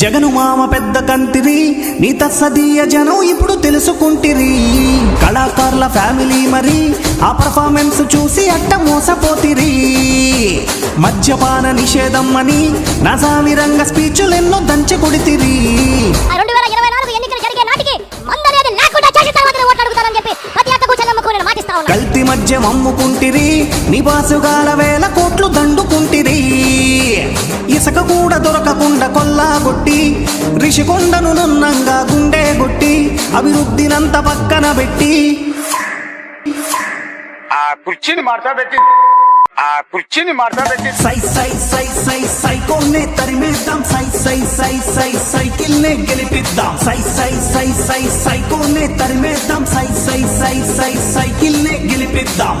జగను మామ పెద్ద కంతిరి నీ తస్సదీయ జనం ఇప్పుడు తెలుసుకుంటిరి. కళాకారుల ఫ్యామిలీ మరి ఆ పర్ఫార్మెన్స్ చూసి అట్ట మోసపోతిరి. మద్యపాన నిషేధం అని నజామి రంగ స్పీచులెన్నో దంచి కొడితిరి. రెండు వేల ఇరవై నాలుగు ఎన్నికలు జరిగే నాటికి మందనేది లేకుండా చేసిన తర్వాత ఓట్లు అడుగుతానని చెప్పి ప్రతి అక్కకు చెల్లెమ్మకు నేను మాటిస్తా ఉన్నా కల్తీ మద్యం అమ్ముకుంటిరి నివాసుగాల వేల కోట్లు దండుకుంటిరి. కూడా దొరకకుండా కొల్లాగొట్టి రిషికొండను నున్నంగా గుండె కొట్టి అభివృద్ధినంత పక్కన పెట్టి ఆ కుర్చీని మార్చా పెట్టి ఆ కుర్చీని మార్చా పెట్టి సై సై సై సై సైకోనే తరిమేద్దాం సై సై సై సై సైకిల్ నే గెలిపిద్దాం సై సై సై సై సైకోనే తరిమేద్దాం సై సై సై సై సైకిల్ నే గెలిపిద్దాం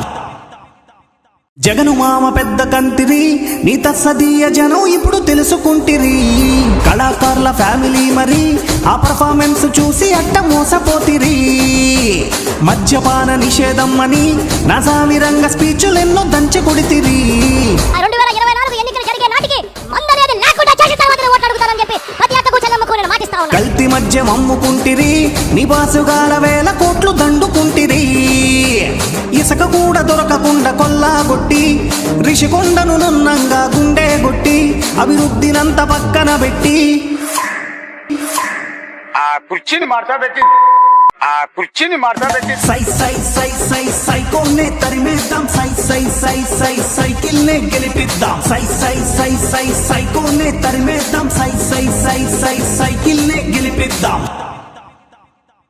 జగను మామ పెద్ద కంతిరి నీ తస్సదీయ జనం ఇప్పుడు తెలుసుకుంటిరి. కళాకారుల ఫ్యామిలీ మరి ఆ పర్ఫార్మెన్స్ చూసి అట్ట మోసపోతిరి. మద్యపాన నిషేధం అని నజామి రంగ స్పీచులెన్నో దంచి కొడితిరి. రెండు వేల ఇరవై నాలుగు ఎన్నికలు జరిగే నాటికి మందనేది లేకుండా చేసిన తర్వాత ఓట్లు అడుగుతానని చెప్పి ప్రతి అక్కకు చెల్లెమ్మకు నేను మాటిస్తా ఉన్నా. కల్తీ మద్యం అమ్ముకుంటిరి నివాసుగాల వేల కోట్లు దండుకుంటిరి. కూడా దొరకకుండా కొల్లాగొట్టి రిషికొండను నున్నంగా గుండె కొట్టి అభివృద్ధినంత పక్కన పెట్టి ఆ కుర్చీని మార్చా పెట్టి ఆ కుర్చీని మార్చా పెట్టి సై సై సై సై సైకోనే తరిమేద్దాం సై సై సై సై సైకిల్ నే గెలిపిద్దాం సై సై సై సై సైకోనే తరిమేద్దాం సై సై సై సై సైకిల్ నే గెలిపిద్దాం